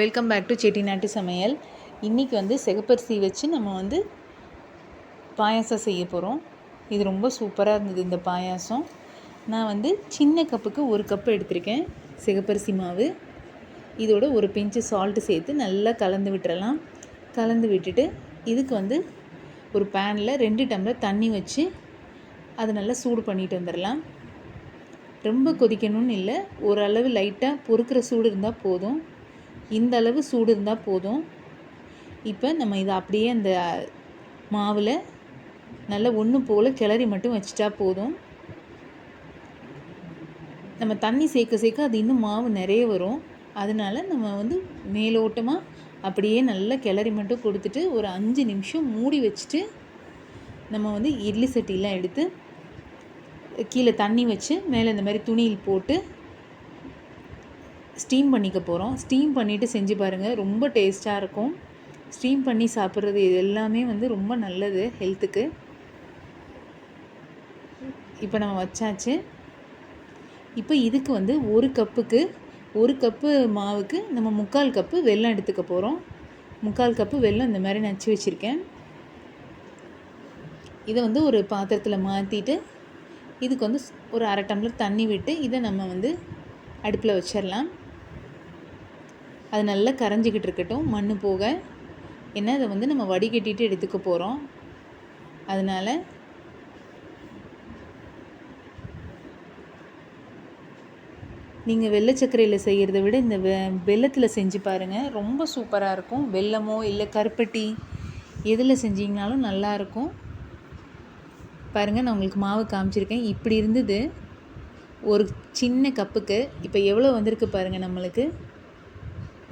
Welcome back to செட்டிநாட்டு சமையல் இன்றைக்கி வந்து சிகப்பரிசி வச்சு நம்ம வந்து பாயாசம் செய்ய போகிறோம் இது ரொம்ப சூப்பராக இருந்தது இந்த பாயாசம். நான் வந்து சின்ன கப்புக்கு ஒரு கப்பு எடுத்திருக்கேன் சிகப்பரிசி மாவு. இதோட ஒரு பிஞ்சு சால்ட்டு சேர்த்து நல்லா கலந்து விட்டுறலாம். கலந்து விட்டுட்டு இதுக்கு வந்து ஒரு பேனில் ரெண்டு டம்ளர் தண்ணி வச்சு அதை நல்லா சூடு பண்ணிட்டு வந்துடலாம் ரொம்ப கொதிக்கணும்னு இல்லை ஓரளவு லைட்டாக பொறுக்கிற சூடு இருந்தால் போதும். இந்த அளவு சூடு இருந்தால் போதும். இப்போ நம்ம இதை அப்படியே அந்த மாவில் நல்லா ஒன்று போல் கிளறி மட்டும் வச்சிட்டா போதும். நம்ம தண்ணி சேர்க்க சேர்க்க அது இன்னும் மாவு நிறைய வரும். அதனால நம்ம வந்து மேலோட்டமாக அப்படியே நல்லா கிளறி மட்டும் கொடுத்துட்டு ஒரு அஞ்சு நிமிஷம் மூடி வச்சுட்டு நம்ம வந்து இட்லி சட்டிலாம் எடுத்து கீழே தண்ணி வச்சு மேலே இந்த மாதிரி துணியில் போட்டு ஸ்டீம் பண்ணிக்க போகிறோம் ஸ்டீம் பண்ணிவிட்டு செஞ்சு பாருங்கள் ரொம்ப டேஸ்ட்டாக இருக்கும். ஸ்டீம் பண்ணி சாப்பிட்றது இது எல்லாமே வந்து ரொம்ப நல்லது ஹெல்த்துக்கு இப்போ நம்ம வச்சாச்சு. இப்போ இதுக்கு வந்து ஒரு கப்புக்கு ஒரு கப்பு மாவுக்கு நம்ம முக்கால் கப்பு வெல்லம் எடுத்துக்க போகிறோம் முக்கால் கப்பு வெல்லம் இந்த மாதிரி நச்சு வச்சுருக்கேன். இதை வந்து ஒரு பாத்திரத்தில் மாற்றிட்டு இதுக்கு வந்து ஒரு அரை டம்ளர் தண்ணி விட்டு இதை நம்ம வந்து அடுப்பில் வச்சிடலாம் அது நல்லா கரைஞ்சிக்கிட்டு இருக்கட்டும் மண் போக. ஏன்னா அதை வந்து நம்ம வடிகட்டிட்டு எடுத்துக்க போகிறோம் அதனால் நீங்கள் வெள்ளை சர்க்கரையில் செய்கிறத விட இந்த வெ வெள்ளத்தில் செஞ்சு பாருங்கள் ரொம்ப சூப்பராக இருக்கும். வெல்லமோ இல்லை கருப்பட்டி எதில் செஞ்சீங்கனாலும் நல்லாயிருக்கும் பாருங்கள் நான் உங்களுக்கு மாவு காமிச்சிருக்கேன். இப்படி இருந்தது. ஒரு சின்ன கப்புக்கு. இப்போ எவ்வளோ வந்திருக்கு பாருங்கள் நம்மளுக்கு.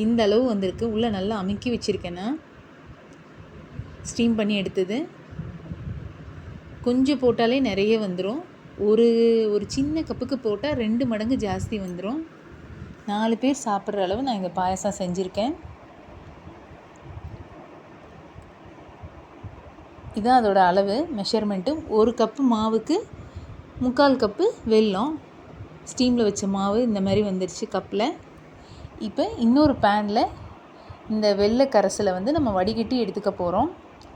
இந்த அளவு வந்திருக்கு. உள்ளே நல்லா அமுக்கி வச்சுருக்கேன்னா ஸ்டீம் பண்ணி எடுத்தது. கொஞ்சம் போட்டாலே நிறைய வந்துடும் ஒரு ஒரு சின்ன கப்புக்கு போட்டால் ரெண்டு மடங்கு ஜாஸ்தி வந்துடும் நாலு பேர் சாப்பிட்ற அளவு நான் இங்கே பாயசம் செஞ்சுருக்கேன். இதுதான் அதோட அளவு மெஷர்மெண்ட்டும் ஒரு கப்பு மாவுக்கு முக்கால் கப்பு வெல்லம். ஸ்டீமில் வச்ச மாவு இந்த மாதிரி வந்துருச்சு கப்பில். இப்போ இன்னொரு பேனில் இந்த வெள்ளை கரைசலை வந்து நம்ம வடிகட்டி எடுத்துக்க போகிறோம்.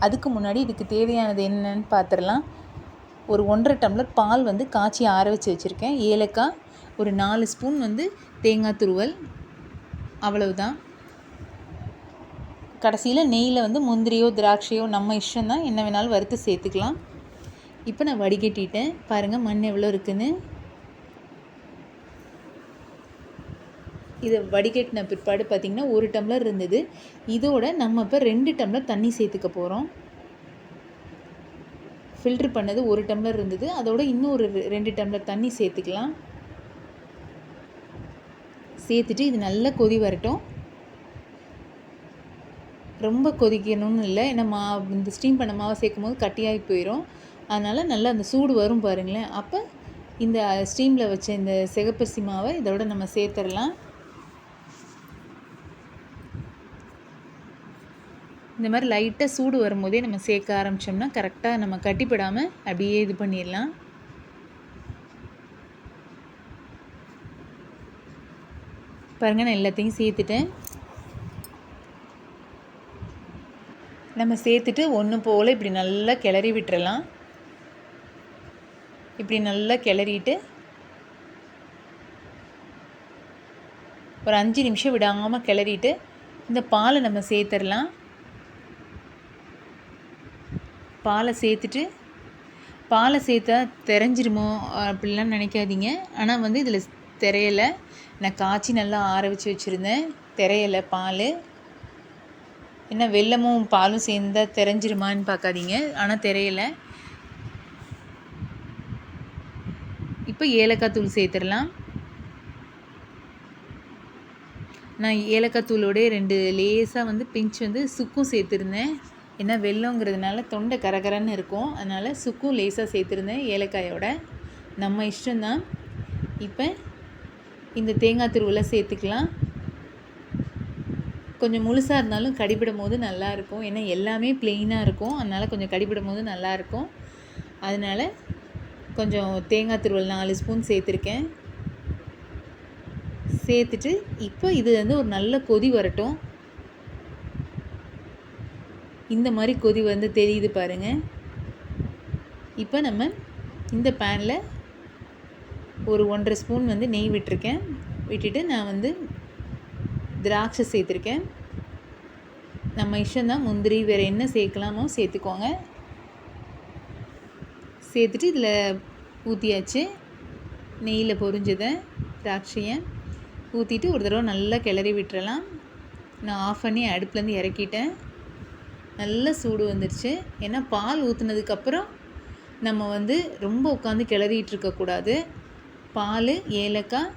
அதுக்கு முன்னாடி இதுக்கு தேவையானது என்னன்னு பார்த்துடலாம். ஒரு ஒன்றரை டம்ளர் பால் வந்து காய்ச்சி ஆற வச்சு வச்சுருக்கேன். ஏலக்காய் ஒரு நாலு ஸ்பூன் வந்து தேங்காய் துருவல் அவ்வளவுதான். கடைசியில் நெய்யில் வந்து முந்திரியோ திராட்சையோ நம்ம இஷ்டம் தான் என்ன வேணாலும் வறுத்து சேர்த்துக்கலாம். இப்போ நான் வடிகட்டிட்டேன். பாருங்கள் மண் எவ்வளோ இருக்குதுன்னு இதை வடிகட்டின பிற்பாடு பார்த்திங்கன்னா ஒரு டம்ளர் இருந்தது. இதோட நம்ம இப்போ ரெண்டு டம்ளர் தண்ணி சேர்த்துக்க போகிறோம் ஃபில்ட்ரு பண்ணது ஒரு டம்ளர் இருந்தது. அதோட இன்னும் ஒரு ரெண்டு டம்ளர் தண்ணி சேர்த்துக்கலாம். சேர்த்துட்டு இது நல்லா கொதி வரட்டும். ரொம்ப கொதிக்கணும்னு இல்லை. ஏன்னா மா இந்த ஸ்டீம் பண்ண மாவை சேர்க்கும் போது கட்டியாகி போயிடும் அதனால் நல்லா அந்த சூடு வரும் பாருங்களேன். அப்போ இந்த ஸ்டீமில் வச்ச இந்த சிகப்பரிசி மாவை இதோட நம்ம சேர்த்துடலாம். இந்த மாதிரி லைட்டாக சூடு வரும்போதே நம்ம சேர்க்க ஆரம்பித்தோம்னா கரெக்டாக நம்ம கட்டிப்படாமல் அப்படியே இது பண்ணிடலாம். பாருங்கள் நான் எல்லாத்தையும் சேர்த்துட்டேன். நம்ம சேர்த்துட்டு ஒன்று போல் இப்படி நல்லா கிளறி விட்டுறலாம். இப்படி நல்லா கிளறிட்டு ஒரு அஞ்சு நிமிஷம் விடாமல் கிளறிட்டு இந்த பாலை நம்ம சேர்த்துடலாம். பாலை சேர்த்துட்டு பாலை சேர்த்தா தெரிஞ்சிருமோ அப்படிலாம் நினைக்காதீங்க. ஆனால் வந்து இதில் திரையலை நான் காய்ச்சி நல்லா ஆற வச்சு வச்சுருந்தேன். திரையலை பால். என்ன வெல்லமும் பாலும் சேர்ந்தால் தெரிஞ்சிருமான்னு பார்க்காதீங்க. ஆனால் திரையலை இப்போ ஏலக்காய் தூள் சேர்த்துடலாம். நான் ஏலக்காய் தூளோடய ரெண்டு லேஸாக வந்து பிஞ்ச் வந்து சுக்கும் சேர்த்துருந்தேன். ஏன்னா வெள்ளங்கிறதுனால தொண்டை கரகரன்னு இருக்கும். அதனால் சுக்கும் லேசாக சேர்த்துருந்தேன். ஏலக்காயோட. நம்ம இஷ்டம்தான். இப்போ இந்த தேங்காய் துருவெல்லாம் சேர்த்துக்கலாம். கொஞ்சம் முழுசாக இருந்தாலும் கடிபிடும் போது நல்லாயிருக்கும் ஏன்னா எல்லாமே பிளெயினாக இருக்கும். அதனால் கொஞ்சம் கடிபிடும் போது நல்லாயிருக்கும் அதனால் கொஞ்சம் தேங்காய் துருவல் நாலு ஸ்பூன் சேர்த்துருக்கேன். சேர்த்துட்டு இப்போ இது வந்து ஒரு நல்ல கொதி வரட்டும். இந்த மாதிரி கொதி வந்து தெரியுது பாருங்கள் இப்போ நம்ம இந்த பேனில் ஒரு ஒன்றரை ஸ்பூன் வந்து நெய் விட்டுருக்கேன். விட்டுட்டு நான் வந்து திராட்சை சேர்த்துருக்கேன். நம்ம இஷ்டம்தான் முந்திரி வேறு என்ன சேர்க்கலாமோ சேர்த்துக்கோங்க. சேர்த்துட்டு இதில் ஊற்றியாச்சு நெய்யில் பொரிஞ்சதை திராட்சையை ஊற்றிட்டு ஒரு தடவை நல்லா கிளறி விட்டுறலாம். நான் ஆஃப் பண்ணி அடுப்புலேருந்து இறக்கிட்டேன். நல்ல சூடு வந்துடுச்சு ஏன்னா பால் ஊற்றுனதுக்கப்புறம் நம்ம வந்து ரொம்ப உட்காந்து கிளறிட்டு இருக்கக்கூடாது பால் ஏலக்காய்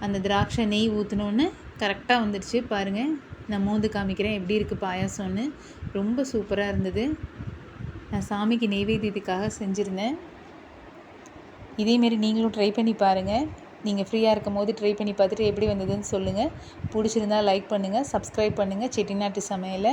அந்த திராட்சை நெய் ஊற்றினோன்னு கரெக்டாக வந்துடுச்சு பாருங்கள் நான் மோந்து காமிக்கிறேன் எப்படி இருக்குது பாயாசம்னு. ரொம்ப சூப்பராக இருந்தது. நான் சாமிக்கு நெய்வேத்தியத்துக்காக செஞ்சுருந்தேன். இதேமாரி நீங்களும் ட்ரை பண்ணி பாருங்கள் நீங்கள் ஃப்ரீயாக இருக்கும் போது ட்ரை பண்ணி பார்த்துட்டு எப்படி வந்ததுன்னு சொல்லுங்கள் பிடிச்சிருந்தா லைக் பண்ணுங்கள் சப்ஸ்கிரைப் பண்ணுங்கள் செட்டிநாட்டு சமையலை